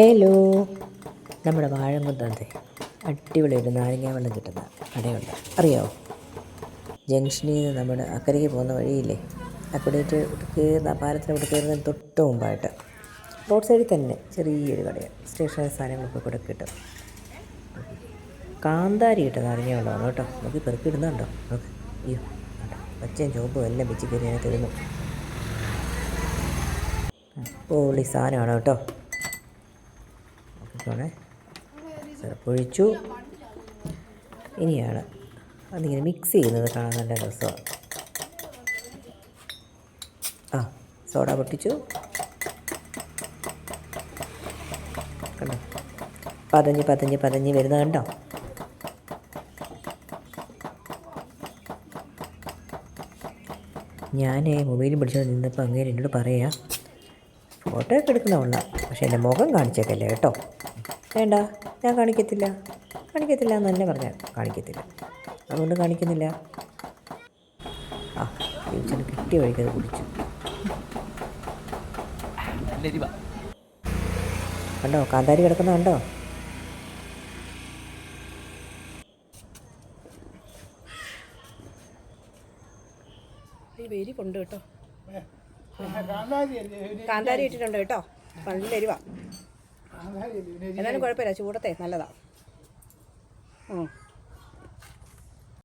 Hello നമ്മുടെ വാഴങ്കുന്നത്തെ അടിപൊളി ഒരു നാരങ്ങ വെള്ളം കിട്ടുന്ന കടയുണ്ട്. അറിയാമോ ജംഗ്ഷനിൽ നിന്ന് നമ്മുടെ അക്കരയ്ക്ക് പോകുന്ന വഴിയില്ലേ? അക്കടേറ്റ് കയറുന്ന പാലത്തിന് അവിടെ കയറുന്നതിന് തൊട്ട് മുമ്പായിട്ട് റോഡ് സൈഡിൽ തന്നെ ചെറിയൊരു കടയാണ്. സ്റ്റേഷനറി സാധനങ്ങളൊക്കെ കൂടെ കിട്ടും. കാന്താരി കിട്ടും നാരങ്ങ വെള്ളമാണ് കേട്ടോ. നമുക്ക് പെറുക്കി ഇടുന്നുണ്ടോ? നോക്ക് അയ്യോ പച്ചയും ചുവപ്പും എല്ലാം വെച്ച് കയറി അതിനകത്ത് ഇടുന്നു. ഓളി സാധനമാണ് കേട്ടോ. നോക്കിക്കോണേ പൊഴിച്ചു ഇനിയാണ് അതിങ്ങനെ മിക്സ് ചെയ്യുന്നത് കാണാൻ നല്ല രസമാണ്. ആ സോഡ പൊട്ടിച്ചു. കണ്ടോ? പതഞ്ഞ് പതഞ്ഞ് പതഞ്ഞ് വരുന്നത് കണ്ടോ? ഞാൻ മൊബൈൽ പിടിച്ചു നിന്നപ്പോൾ അങ്ങനെ എന്നോട് പറയാം ഫോട്ടോ ഒക്കെ എടുക്കുന്ന കൊള്ളാം പക്ഷേ എന്റെ മുഖം കാണിച്ചേക്കല്ലേ കേട്ടോ? വേണ്ട ഞാൻ കാണിക്കത്തില്ല. കാണിക്കത്തില്ല എന്ന് തന്നെ പറഞ്ഞാൽ കാണിക്കത്തില്ല. അതുകൊണ്ട് കാണിക്കുന്നില്ല. ആ ടീച്ചറിന് കിട്ടിയ വഴിക്കത് കുടിച്ചു. കണ്ടോ? കാന്താരി കിടക്കുന്ന കണ്ടോ? ഈ വേരി കൊണ്ട് കേട്ടോ. കാന്താരി ഇട്ടിട്ടുണ്ട് കേട്ടോ. നല്ല എരിവാ. എന്നാലും കുഴപ്പമില്ല. ചൂടത്തെ നല്ലതാണ്